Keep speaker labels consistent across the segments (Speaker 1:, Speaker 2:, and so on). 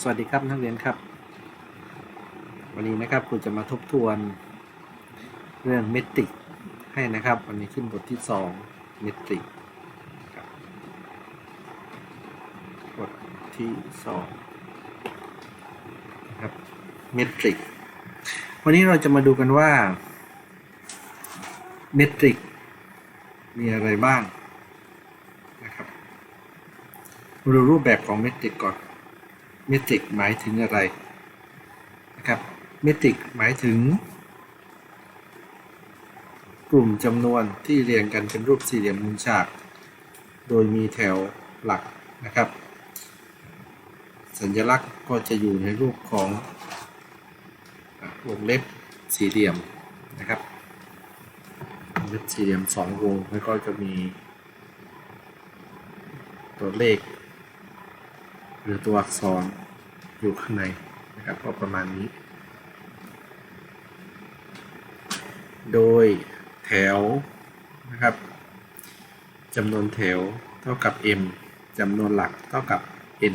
Speaker 1: สวัสดีครับนักเรียนครับ วันนี้นะครับครูจะมาทบทวนเรื่องเมตริกให้นะครับ วันนี้ขึ้นบทที่สองเมตริกบทที่สองครับเมตริกวันนี้เราจะมาดูกันว่าเมตริกมีอะไรบ้างนะครับมาดูรูปแบบของเมตริกก่อน เมตริกหมายถึงอะไรนะครับเมตริกหมายถึง กลุ่มจำนวนที่เรียงกันเป็นรูปสี่เหลี่ยมมุมฉาก โดยมีแถวหลักนะครับ สัญลักษณ์ก็จะอยู่ในรูปของวงเล็บสี่เหลี่ยมนะครับวงเล็บสี่เหลี่ยมสองวงแล้วก็จะมีตัวเลข หรือตัวอักษรอยู่ข้างในนะครับก็ประมาณนี้ โดยแถวนะครับจำนวนแถวเท่ากับ m จำนวนหลักเท่ากับ n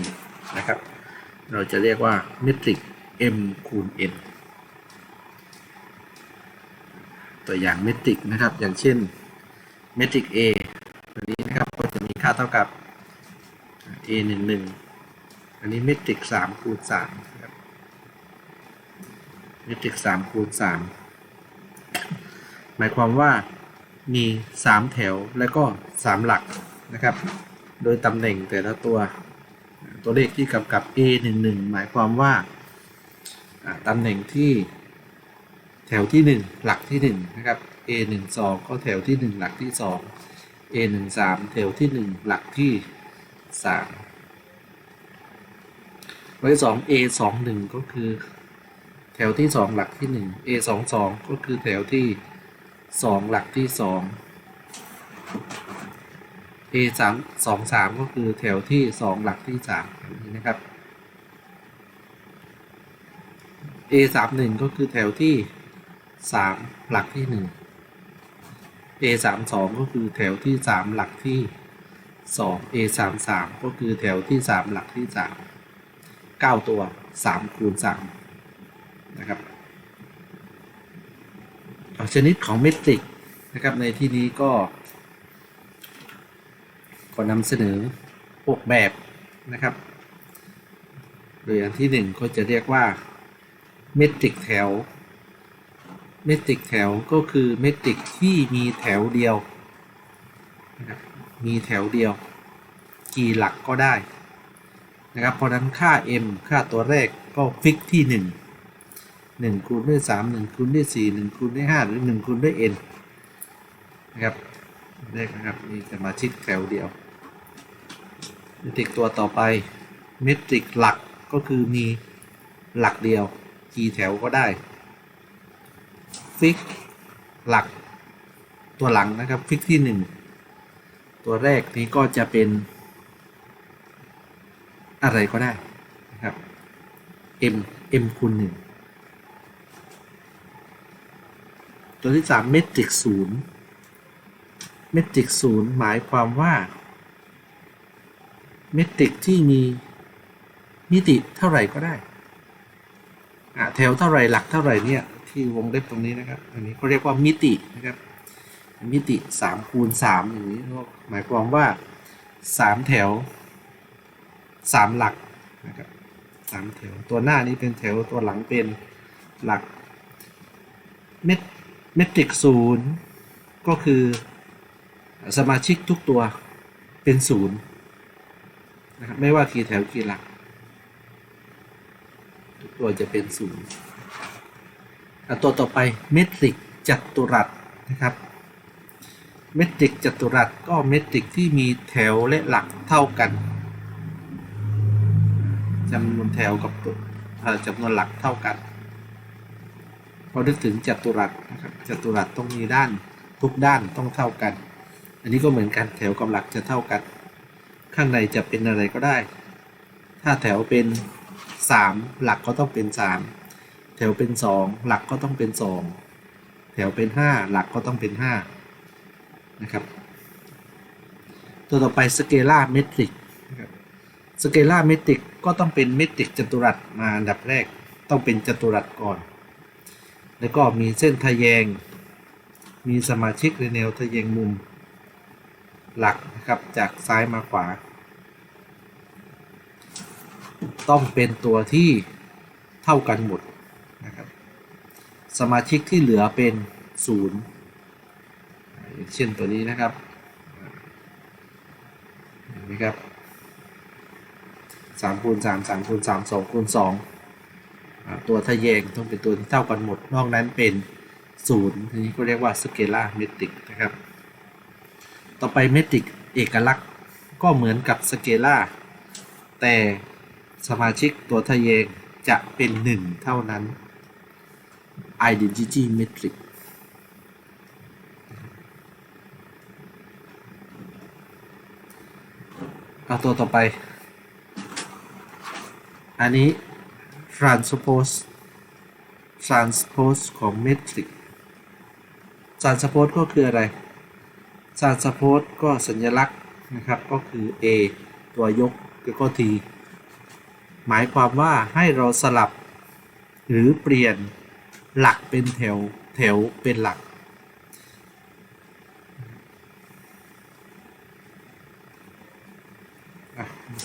Speaker 1: นะครับ เราจะเรียกว่าเมตริก m คูณ n ตัวอย่างเมตริกนะครับ อย่างเช่นเมตริก a ตัวนี้นะครับก็จะมีค่าเท่ากับ a 1 1 อันนี้เมตริกสามคูณสามครับเมตริกสามคูณสามหมายความว่ามีสามแถวและก็สามหลักนะครับ โดยตำแหน่งแต่ละตัว ตัวเลขที่กำกับ a 1 1 หมายความว่าอ่าตำแหน่งที่แถวที่ 1 หลักที่1นะครับ a 1 2 ก็แถวที่ 1 หลักที่ 2 a 1 3 แถวที่ 1 หลักที่ 3 ไว้สอง a สองหนึ่งก็คือ แถวที่สองหลักที่หนึ่ง a สองสองก็คือแถวที่สองหลักที่สอง a สามสองสามก็คือแถวที่สองหลักที่สามแบบนี้นะครับ a สามหนึ่งก็คือแถวที่สามหลักที่หนึ่ง a สามสองก็คือแถวที่สามหลักที่สอง a สามสามก็คือแถวที่สามหลักที่สาม 9 ตัว3คูณ3นะครับชนิดของเมตริกนะครับในที่นี้ก็ ก็นำเสนอพวกแบบนะครับ โดยอย่างที่ 1 ก็จะเรียกว่าเมตริกแถว เมตริกแถวก็คือเมตริกที่มีแถวเดียวนะครับมีแถวเดียว กี่หลักก็ได้ นะครับเพราะนั้นค่า m ค่าตัวแรกก็ฟิกที่ 1 1คูณด้วย 3 1คูณด้วย 4 1คูณด้วย 5 หรือ 1คูณด้วย n นะครับเลขนะครับนี่จะมาชิดแถวเดียวเมตริกตัวต่อไปเมตริกหลักก็คือมีหลักเดียวกี่แถวก็ได้ฟิกหลักตัวหลังนะครับฟิกที่ 1 ตัวแรกนี้ก็จะเป็น อะไรก็ได้นะครับ m m คูณหนึ่งตัวที่สามเมตริกศูนย์เมตริกศูนย์หมายความว่าเมตริกที่มีมิติเท่าไหร่ก็ได้อะแถวเท่าไหร่หลักเท่าไหร่เนี่ยที่วงเล็บตรงนี้นะครับ อันนี้เขาเรียกว่ามิตินะครับ มิติ3คูณ3อย่างนี้ก็หมายความว่า 3 แถว สามหลักนะครับสามแถวตัวหน้านี้เป็นแถวตัวหลังเป็นหลักเมตเมตริกศูนย์ก็คือสมาชิกทุกตัวเป็นศูนย์นะครับไม่ว่ากี่แถวกี่หลัก ทุกตัวจะเป็นศูนย์ตัวต่อไปเมตริกจัตุรัสนะครับเมตริกจัตุรัสก็เมตริกที่มีแถวและหลักเท่ากัน จำนวนแถวกับตัวเอ่อจำนวนหลักเท่ากันพอนึกถึงจัตุรัสนะครับจัตุรัสต้องมีด้านทุกด้านต้องเท่ากัน อันนี้ก็เหมือนกันแถวกับหลักจะเท่ากัน ข้างในจะเป็นอะไรก็ได้ ถ้าแถวเป็น 3 หลักก็ต้องเป็น 3 แถวเป็น 2 หลักก็ต้องเป็น 2 แถวเป็น 5 หลักก็ต้องเป็น5นะครับตัวต่อไปสเกลาเมตริก สเกล่าเมตริกก็ต้องเป็นเมตริกจัตุรัสมาอันดับแรกต้องเป็นจัตุรัสก่อน แล้วก็มีเส้นทะแยง มีสมาชิกในแนวทะแยงมุมหลักนะครับจากซ้ายมาขวา ต้องเป็นตัวที่เท่ากันหมดนะครับ สมาชิกที่เหลือเป็นศูนย์เช่นตัวนี้นะครับเห็นไหมครับ สามคูณสามสามคูณสามสองคูณสองตัวทะแยงต้องเป็นตัวที่เท่ากันหมด นอกนั้นเป็นศูนย์ทีนี้ก็เรียกว่าสเกลาเมตริกนะครับ ต่อไปเมตริกเอกลักษณ์ก็เหมือนกับสเกลาแต่สมาชิกตัวทะแยงจะเป็น 1 เท่านั้น identity metric เอาตัวต่อไป อันนี้ transpose transpose ของ metric transpose ก็คืออะไร transpose ก็สัญลักษณ์นะครับ ก็คือ a ตัวยกแล้วก็ t หมายความว่าให้เราสลับหรือเปลี่ยนหลักเป็นแถว แถวเป็นหลัก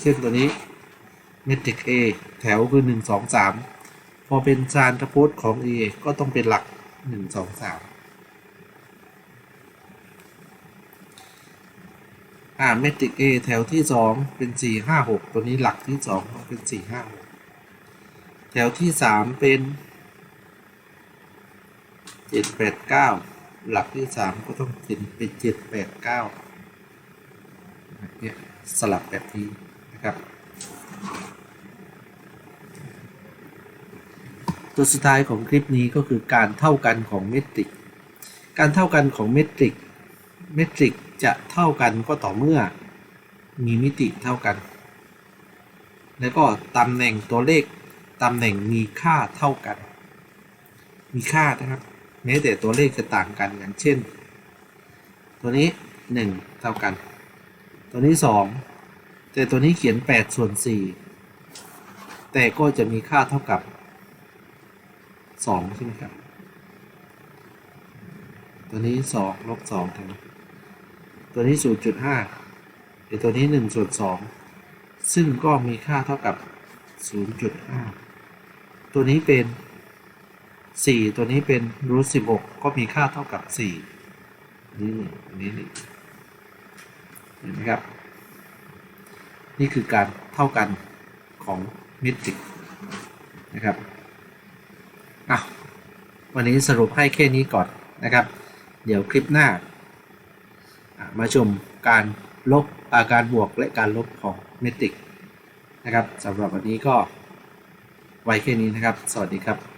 Speaker 1: เช่นตัวนี้ เมตริก A แถวคือ 1 2 3 พอเป็นจานทพจน์ของ A ก็ต้องเป็นหลัก 1 2 3 อ่าเมตริก A แถวที่ 2 เป็น 4 5 6 ตัวนี้หลักที่2ต้องเป็น 4 5 6 แถวที่ 3 เป็น 7 8 9 หลักที่ 3 ก็ต้องเป็นเป็น7 8 9เนี่ยสลับแบบนี้นะครับ ตัวสุดท้ายของคลิปนี้ก็คือการเท่ากันของเมตริก การเท่ากันของเมตริก เมตริกจะเท่ากันก็ต่อเมื่อมีมิติเท่ากัน แล้วก็ตำแหน่งตัวเลขตำแหน่งมีค่าเท่ากัน มีค่านะครับ แม้แต่ตัวเลขจะต่างกันอย่างเช่น ตัวนี้ 1 เท่ากัน ตัวนี้ 2 แต่ตัวนี้เขียน 8 ส่วน 4 แต่ก็จะมีค่าเท่ากับ 2ใช่ไหมครับ ตัวนี้2ลบ2ถึงตัวนี้0.5ไอตัวนี้1ส่วน2ซึ่งก็มีค่าเท่ากับ0.5ตัวนี้เป็น4ตัวนี้เป็นรูท16ก็มีค่าเท่ากับ4นี่อันนี้นี่เห็นไหมครับ นี่คือการเท่ากันของเมตริกนะครับ อะวันนี้สรุปให้แค่นี้ก่อนนะครับ เดี๋ยวคลิปหน้า มาชมการลบอาการบวกและการลบของเมตริกนะครับสำหรับวันนี้ก็ไว้แค่นี้นะครับ สวัสดีครับ